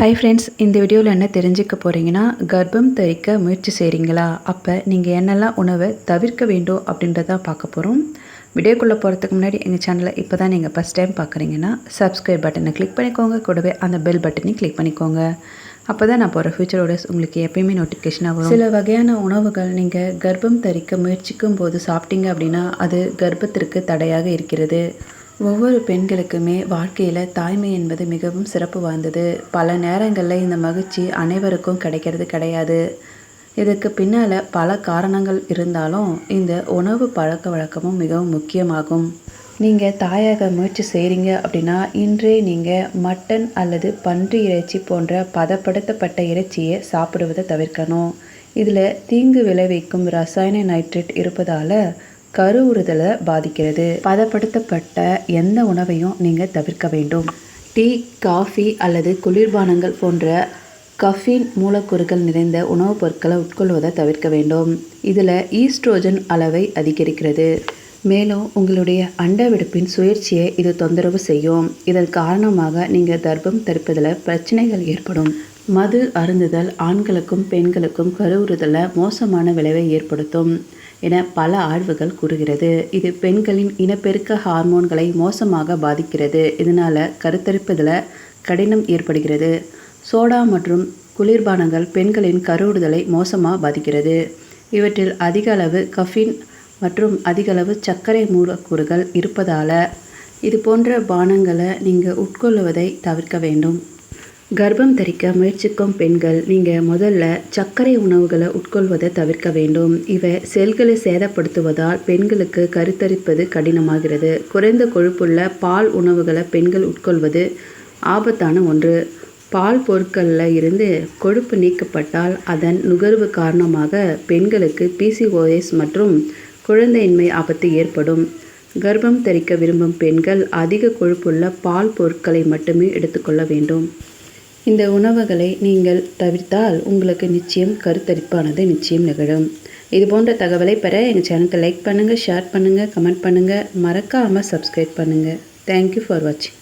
Hi friends இந்த வீடியோவில் என்ன தெரிஞ்சுக்க போகிறீங்கன்னா கர்ப்பம் தரிக்க முயற்சி செய்கிறீங்களா அப்போ நீங்கள் என்னெல்லாம் உணவை தவிர்க்க வேண்டும் அப்படின்றத பார்க்க போகிறோம் வீடியோக்குள்ளே போகிறதுக்கு முன்னாடி எங்கள் சேனலை இப்போ தான் நீங்கள் ஃபஸ்ட் டைம் பார்க்குறீங்கன்னா சப்ஸ்கிரைப் பட்டனை கிளிக் பண்ணிக்கோங்க. கூடவே அந்த பெல் பட்டனையும் கிளிக் பண்ணிக்கோங்க. அப்போ தான் நான் போகிற ஃபியூச்சர் ஓடர்ஸ் உங்களுக்கு எப்பயுமே நோட்டிஃபிகேஷனாக வரும். சில வகையான உணவுகள் நீங்கள் கர்ப்பம் தரிக்க முயற்சிக்கும் போது சாப்பிட்டீங்க அப்படின்னா அது கர்ப்பத்திற்கு தடையாக இருக்கிறது. ஒவ்வொரு பெண்களுக்குமே வாழ்க்கையில் தாய்மை என்பது மிகவும் சிறப்பு வாய்ந்தது. பல நேரங்களில் இந்த மகிழ்ச்சி அனைவருக்கும் கிடைக்கிறது கிடையாது. இதுக்கு பின்னால் பல காரணங்கள் இருந்தாலும் இந்த உணவு பழக்க வழக்கமும் மிகவும் முக்கியமாகும். நீங்கள் தாயாக முயற்சி செய்கிறீங்க அப்படின்னா இன்றே நீங்கள் மட்டன் அல்லது பன்றி இறைச்சி போன்ற பதப்படுத்தப்பட்ட இறைச்சியை சாப்பிடுவதை தவிர்க்கணும். இதில் தீங்கு விளைவிக்கும் ரசாயன நைட்ரேட் இருப்பதால் கருவுறுதலை பாதிக்கிறது. பதப்படுத்தப்பட்ட எந்த உணவையும் நீங்கள் தவிர்க்க வேண்டும். டீ காஃபி அல்லது குளிர்பானங்கள் போன்ற கஃபீன் மூலக்கூறுகள் நிறைந்த உணவுப் பொருட்களை உட்கொள்வதை தவிர்க்க வேண்டும். இதில் ஈஸ்ட்ரோஜன் அளவை அதிகரிக்கிறது. மேலும் உங்களுடைய அண்டவெடுப்பின் சுழற்சியை இது தொந்தரவு செய்யும். இதன் காரணமாக நீங்கள் கர்ப்பம் தடுப்பதில் பிரச்சனைகள் ஏற்படும். மது அருந்துதல் ஆண்களுக்கும் பெண்களுக்கும் கருவுறுதலில் மோசமான விளைவை ஏற்படுத்தும். என பல ஆய்வுகள் கூறுகிறது. இது பெண்களின் இனப்பெருக்க ஹார்மோன்களை மோசமாக பாதிக்கிறது. இதனால் கருத்தரிப்பதில் கடினம் ஏற்படுகிறது. சோடா மற்றும் குளிர்பானங்கள் பெண்களின் கருவுடுதலை மோசமாக பாதிக்கிறது. இவற்றில் அதிக அளவு கஃபின் மற்றும் அதிக அளவு சர்க்கரை மூலக்கூறுகள் இருப்பதால் இது போன்ற பானங்களை நீங்கள் உட்கொள்வதை தவிர்க்க வேண்டும். கர்ப்பம் தரிக்க முயற்சிக்கும் பெண்கள் நீங்கள் முதல்ல சர்க்கரை உணவுகளை உட்கொள்வதை தவிர்க்க வேண்டும். இவை செல்களை சேதப்படுத்துவதால் பெண்களுக்கு கருத்தரிப்பது கடினமாகிறது. குறைந்த கொழுப்புள்ள பால் உணவுகளை பெண்கள் உட்கொள்வது ஆபத்தான ஒன்று. பால் பொருட்களில் இருந்து கொழுப்பு நீக்கப்பட்டால் அதன் நுகர்வு காரணமாக பெண்களுக்கு பிசிஓஎஸ் மற்றும் குழந்தையின்மை ஆபத்து ஏற்படும். கர்ப்பம் தரிக்க விரும்பும் பெண்கள் அதிக கொழுப்புள்ள பால் பொருட்களை மட்டுமே எடுத்துக்கொள்ள வேண்டும். இந்த உணவுகளை நீங்கள் தவிர்த்தால் உங்களுக்கு நிச்சயம் கருத்தரிப்பானது நிச்சயம் நிகழும். இது போன்ற தகவலை பெற எங்கள் சேனலுக்கு லைக் பண்ணுங்கள் ஷேர் பண்ணுங்கள் கமெண்ட் பண்ணுங்கள் மறக்காமல் சப்ஸ்கிரைப் பண்ணுங்கள் தேங்க்யூ ஃபார் வாட்சிங்